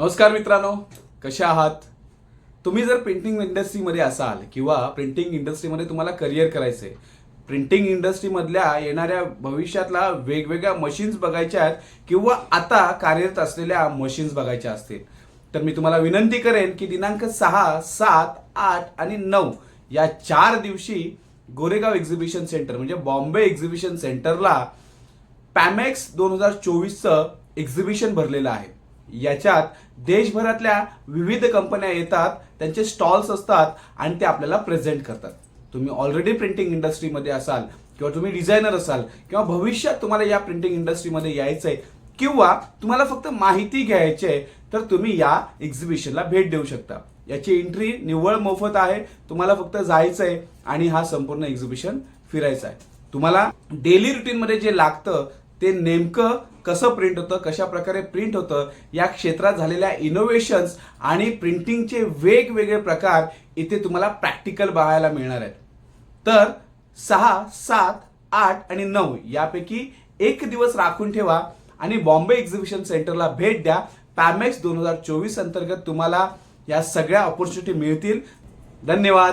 नमस्कार मित्रांनो कसे आहात? तुम्ही जर प्रिंटिंग इंडस्ट्रीमध्ये असाल किंवा प्रिंटिंग इंडस्ट्रीमध्ये तुम्हाला करिअर करायचं आहे प्रिंटिंग इंडस्ट्रीमधल्या येणाऱ्या भविष्यातला वेगवेगळ्या मशीन्स बघायच्या आहेत किंवा आता कार्यरत असलेल्या मशीन्स बघायच्या असतील तर मी तुम्हाला विनंती करेन की दिनांक सहा सात आठ आणि नऊ या चार दिवशी गोरेगाव एक्झिबिशन सेंटर म्हणजे बॉम्बे एक्झिबिशन सेंटरला पॅमेक्स दोन हजार चोवीसचं एक्झिबिशन भरलेलं आहे. याच्यात देशभरातल्या विविध कंपन्या येतात त्यांचे स्टॉल्स असतात आणि ते आपल्याला प्रेझेंट करतात. तुम्ही ऑलरेडी प्रिंटिंग इंडस्ट्रीमध्ये असाल किंवा तुम्ही डिझायनर असाल किंवा भविष्यात तुम्हाला या प्रिंटिंग इंडस्ट्रीमध्ये यायचं आहे किंवा तुम्हाला फक्त माहिती घ्यायची आहे तर तुम्ही या एक्झिबिशनला भेट देऊ शकता. याची एंट्री निव्वळ मोफत आहे तुम्हाला फक्त जायचं आहे आणि हा संपूर्ण एक्झिबिशन फिरायचा आहे तुम्हाला डेली रुटीनमध्ये जे लागतं ते नेमकं कसं प्रिंट होतं कशा प्रकारे प्रिंट होतं या क्षेत्रात झालेल्या इनोव्हेशन्स आणि प्रिंटिंगचे वेगवेगळे प्रकार इथे तुम्हाला प्रॅक्टिकल बघायला मिळणार आहेत. तर सहा सात आठ आणि नऊ यापैकी एक दिवस राखून ठेवा आणि बॉम्बे एक्झिबिशन सेंटरला भेट द्या. पॅमेक्स दोन हजार चोवीस अंतर्गत तुम्हाला या सगळ्या ऑपॉर्च्युनिटी मिळतील. धन्यवाद.